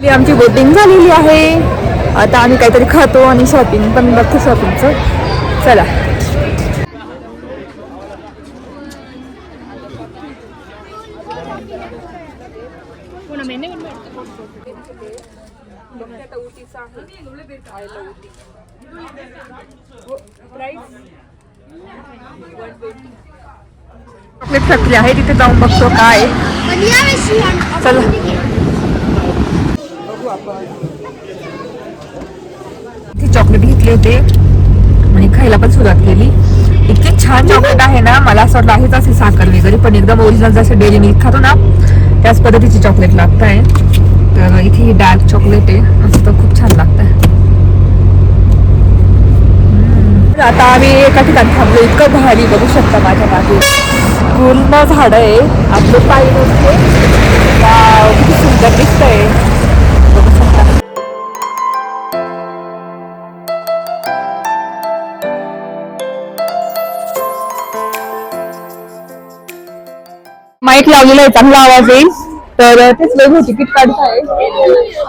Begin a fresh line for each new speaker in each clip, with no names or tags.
आपली आमची बोटिंग झालेली आहे. आता आम्ही काहीतरी खातो आणि शॉपिंग पण बघतो शॉपिंगचं चला. चॉकलेट फॅक्टरी आहे तिथे जाऊन बघतो काय. चला. ती चॉकलेट घेतले होते. आणि खायला पण सुरुवात केली. इतकी छान चॉकलेट आहे ना मला असं वाटलं आहेच असे साखर वगैरे पण एकदम ओरिजिनल जसे डेली मिल्क खातो ना त्याच पद्धतीची चॉकलेट लागत आहे तर इथे ही डार्क चॉकलेट आहे. मस्त खूप छान लागत आहे आता आम्ही एका ठिकाणी थांबलो. इतकं भारी बघू शकता माझ्या मागे. पूर्ण झाड आहे आपलं पाय नसते सुंदर दिसत सुंदर दिसतंय. माईक लावलेला आहे चांगला आवाज येईल. तर तेच वेगळी तिकीट काढत आहे.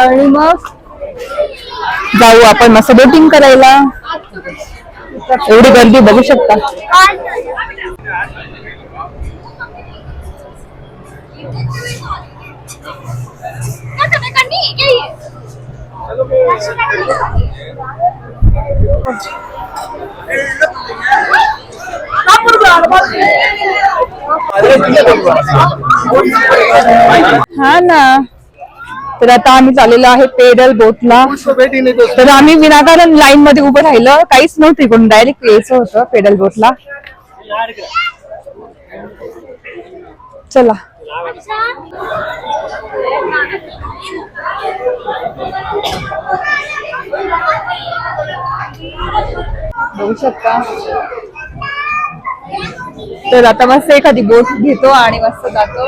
आणि मग जाऊ आपण मस्त बोटिंग करायला. एवढी गर्दी बघू शकता. हा ना. तर आता आम्ही चाललेलो आहे पेडल बोटला. तर आम्ही विनाकारण लाईन मध्ये उभं राहिलं. काहीच नव्हतं कोण डायरेक्ट यायचं होतं पेडल बोटला. चला. बघू शकता. तर आता मस्त एखादी बोट घेतो आणि मस्त जातो.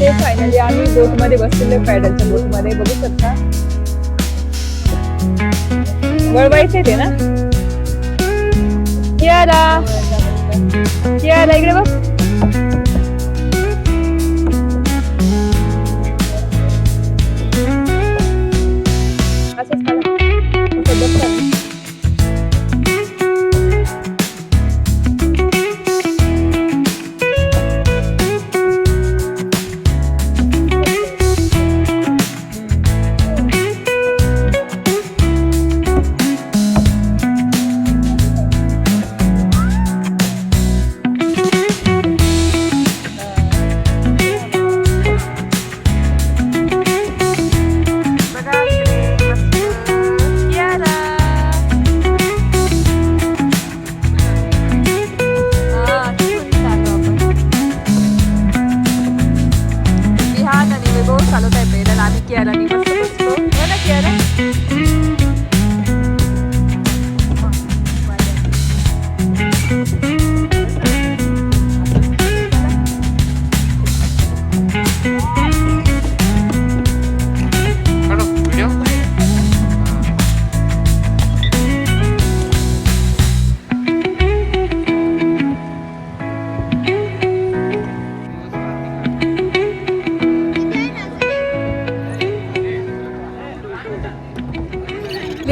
ते फायनली आम्ही बोटमध्ये बसलेलो पॅडलच्या बोटमध्ये बघू शकता. वळवायचे ते ना? कियारा. कियारा इकडे बघ.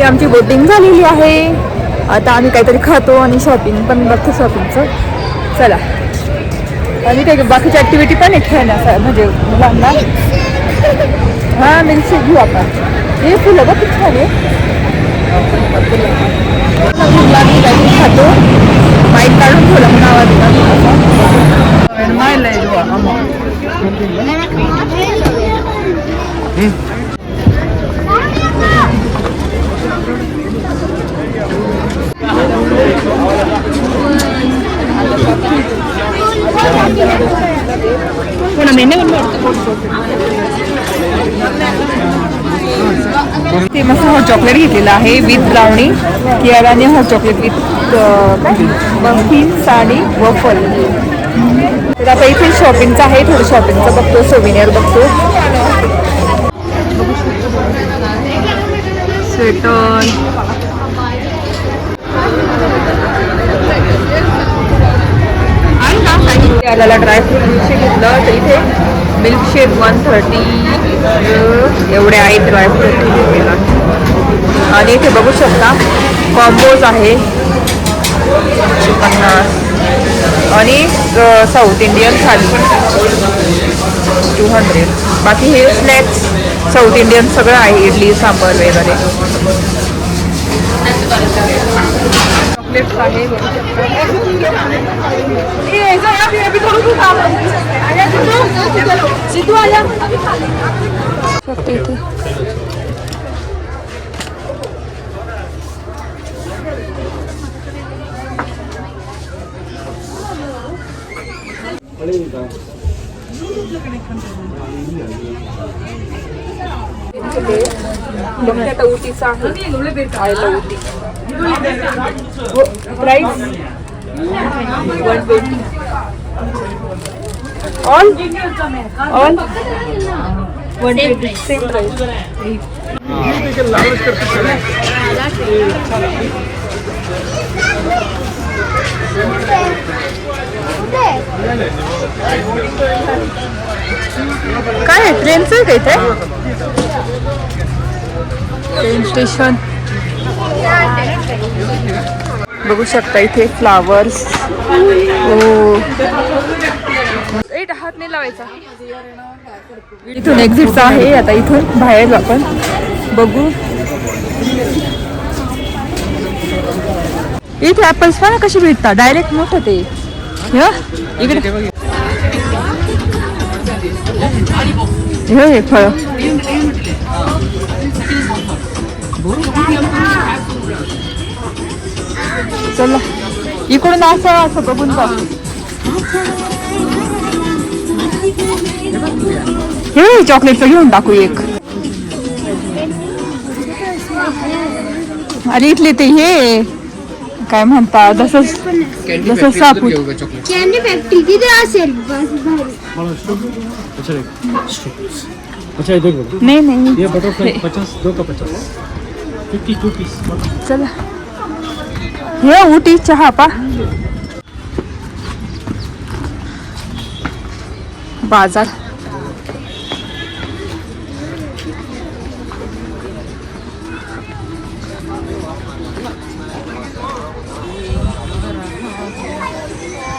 आमची बोटिंग झालेली आहे. आता आम्ही काहीतरी खातो आणि शॉपिंग पण बघतो शॉपिंगचं चला. आणि काही बाकीची ऍक्टिव्हिटी पण आहे खेळण्याचा म्हणजे मुलांना. हा मिल्कशेक घेऊ आपण. हे फुलं बघ किती छान आहे काहीतरी खातो माईक काढून ठेवलं म्हणून आवाज येतात ते मस्त हॉट चॉकलेट घेतलेलं आहे विथ ब्राउनी कियाराने हॉट चॉकलेट विथ मफिन्स आणि वफल तर आता इथे शॉपिंगचं आहे थोडं शॉपिंगचं बघतो सोविनियर बघतो. स्वेटर आणि ना काही आपल्याला ड्रायफ्रूट घेतलं तर इथे मिल्कशेक वन थर्टी एवढे आहेत ड्रायफ्रूट आणि इथे बघू शकता कॉम्बोज आहे. पन्नास. आणि south Indian thali. Two hundred बाकी हे स्नॅक्स साऊथ इंडियन सगळं आहे इडली सांबर वगैरे. चॉकलेट्स आहे. बघू शकता. फक्त इथे. बघते आता उटीचा आहे. आयला Ooty price one twenty all all one twenty same price काय ट्रेनचं आहे का इथे ट्रेन स्टेशन बघू शकता इथे फ्लावर्स हो हात नाही लावायचा. इथून एक्झिटचा आहे आता इथून बाहेर आपण बघू. इथे ऍपल्स ना कशी भेटतात डायरेक्ट मोठं ते. ह? इकडे. हे हे फळ. चला. इकडून असं असं बघून बघ. हे चॉकलेटचं घेऊन टाकू एक. अरे इथले ते हे. काय म्हणतात जसं जसं सापूत
कॅन्डी फॅक्टरी तिथे असेल बस भारी
अच्छा ये देखो
नाही. नाही
पचास दो का पचास?
चला. हे उटी चहा पा. बाजार.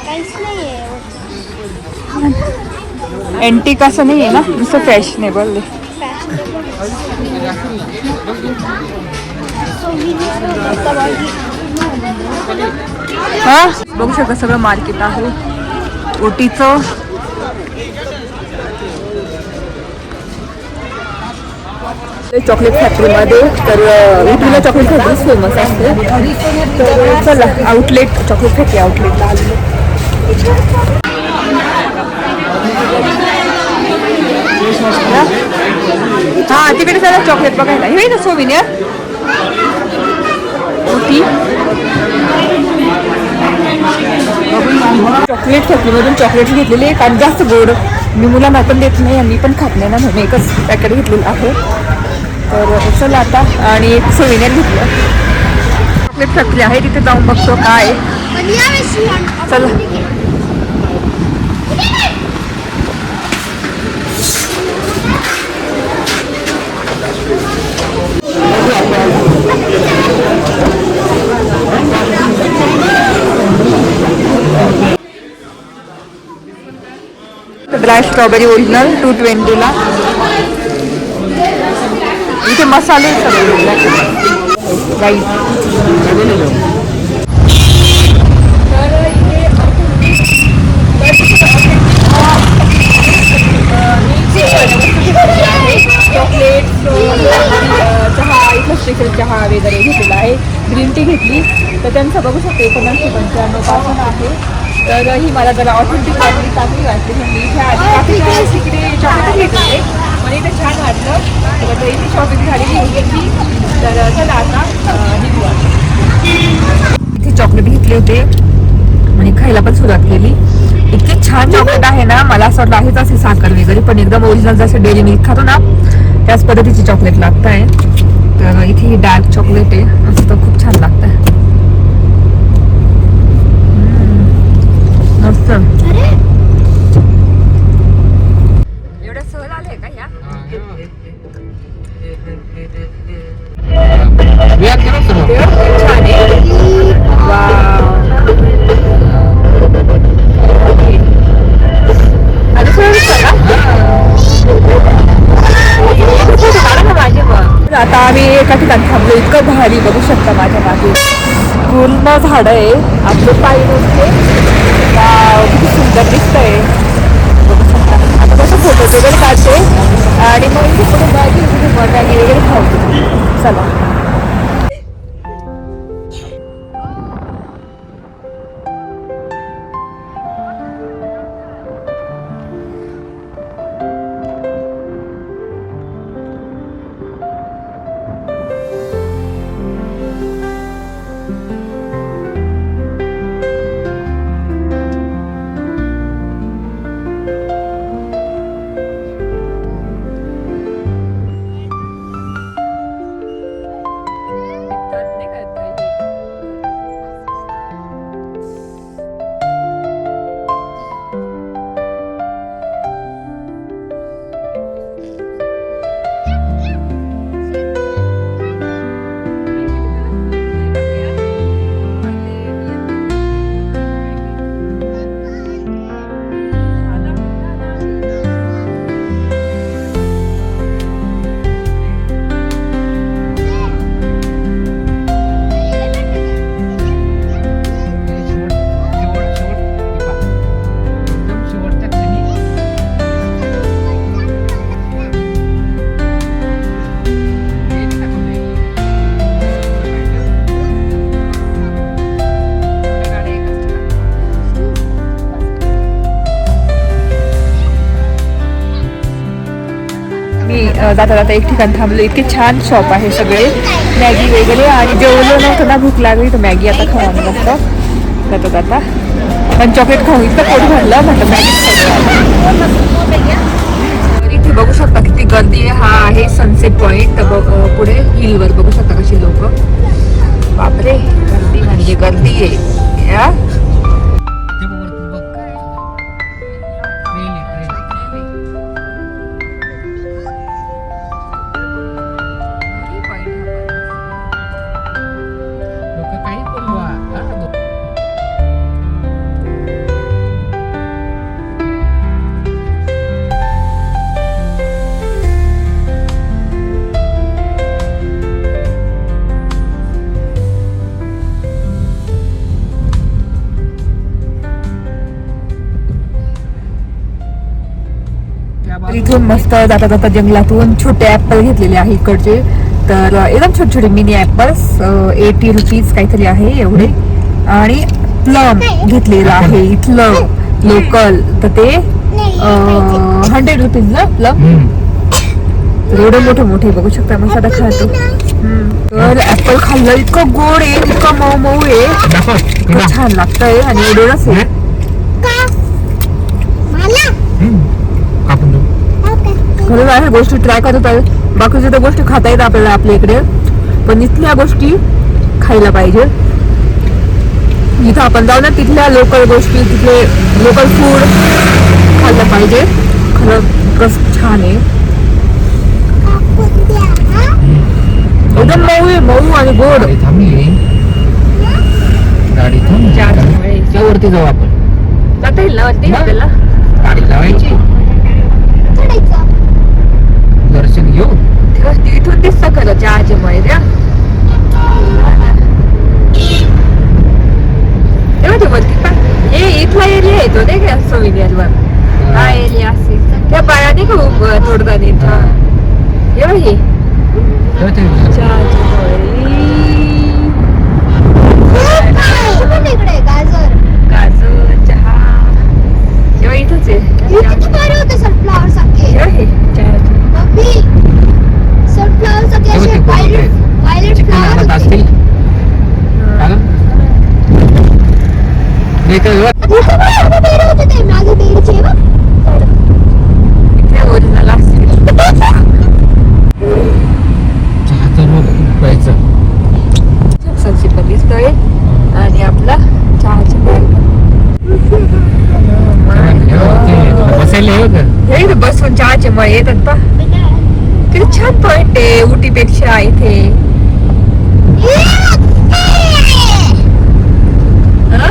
काहीच
असं नाही आहे ना नुसतं फॅशनेबल आहे. हा? बघू शकता सगळं मार्केट आहे. ओटीचं चॉकलेट फॅक्टरीमध्ये तर अ, उटीला चॉकलेट फॅक्टरीच फेमस असते. तर चला आउटलेट चॉकलेट फॅक्टरी आउटलेटला आलेलो. चॉकलेट बघायला. हे ना सोविनियर चॉकलेट फॅक्टरीमधून चॉकलेट घेतलेली आहे कारण जास्त गोड. मी मुलांना पण देत नाही आणि मी पण खात नाही ना म्हणून एकच पॅकेट घेतलेलं आहे. तर चला आता आणि एक सोविनियर घेतलं. चॉकलेट फॅक्टरी आहे तिथे जाऊन बघतो काय चला. ड्राय स्ट्रॉबेरी ओरिजिनल टू ट्वेंटीला इथे मसाले सगळे. चॉकलेट चहा चहा वगैरे घेतलेला आहे. ग्रीन टी घेतली. तर त्यांचं बघू शकतो एकोणीसशे पंच्याण्णवपासून आहे. तर ही मला जरा ऑथेंटिक वाटली चांगली वाटली म्हणजे इथे आधी बाकीच्या वेळेस तिकडे चॉकलेट घेत होते पण इथे छान वाटलं. तर इथे शॉपिंग झालेली घेतली तर चला आता निघूया. इथे चॉकलेट घेतले होते. आणि खायला पण सुरुवात केली. इतकी छान चॉकलेट आहे ना. मला असं वाटलं आहेच असे साखर वगैरे पण एकदम ओरिजिनल जसे डेली मिल्क खातो ना त्याच पद्धतीची चॉकलेट लागत आहे तर इथे ही डार्क चॉकलेट आहे. मस्त खूप छान लागत आहे मस्त. एवढं सहल आलंय का या छान आता आम्ही एका ठिकाणी थांबलो. इतकं भारी बघू शकता माझ्या मागे. पूर्ण झाड आहे. आपले पायी नसते. वाव, किती सुंदर दिसतंय. बघू शकता. आता कसं फोटो वगैरे काढते. आणि मग इथे पुढे मॅगी वगैरे मॅगी वगैरे खाऊ. चला. जाता जाता एक ठिकाण थांबलो. इतके छान शॉप आहे सगळे. मॅगी वगैरे आणि जेवलो नव्हतं ना भूक लागली तर मॅगी आता खावा आम्ही जाता जाता. पण चॉकलेट खाऊ इतकं पोट भरलं म्हटलं मॅगी इथे बघू शकता किती गर्दी आहे. हा आहे सनसेट पॉईंट पुढे हिलवर बघू शकता कशी लोक. बापरे गर्दी म्हणजे गर्दी आहे. मस्त जाता जाता जंगलातून छोटे ऍपल घेतलेले आहे इकडचे. तर एकदम छोटे छोटे मिनी ऍपल्स एटी रुपीज काहीतरी आहे एवढे. आणि प्लम घेतलेलं आहे इथलं लोकल तर ते हंड्रेड रुपीज ना प्लम. एवढे मोठे मोठे बघू शकता मग साधा खातो. तर ऍपल खाल्लं इतकं गोड आहे इतकं मऊ मऊ आहे इतकं. छान लागतंय आणि एवढंच आहे. खरंच आहे गोष्टी ट्राय करत आहे बाकीच्या तर गोष्टी खाता येतात आपल्याला आपल्या इकडे. पण इथल्या गोष्टी खायला पाहिजे. जिथं आपण जाऊ ना तिथल्या लोकल गोष्टी तिथले लोकल फूड खाल्लं पाहिजे. खरं खरंच छान आहे. एकदम मऊ आहे मऊ आणि गोड.
वरती जाऊ आपण.
जाता येईल ना वाटते? आपल्याला?
गाडी लावायची. दर्शन घेऊ
इथून दिसतं खरं चहाचे तेव्हा ते वरती हे इथला एरिया येतो नाही का सोविनियर वर हा एरिया असेल त्या पायाने का उभं थोडं इथं हे बघ हे
तेव्हा ते
चहाची मळी
गाजर
काजू चहा. तेव्हा इथंच आहे
सारखे
असतील का? नाही
मागे मागे
प्यायचं.
आणि आपला चहाची
बसायला. हे
इथे बसून चहाचे मळे येतात पा काहीतरी छान पॉइंट आहे उटीपेक्षा इथे.
हा?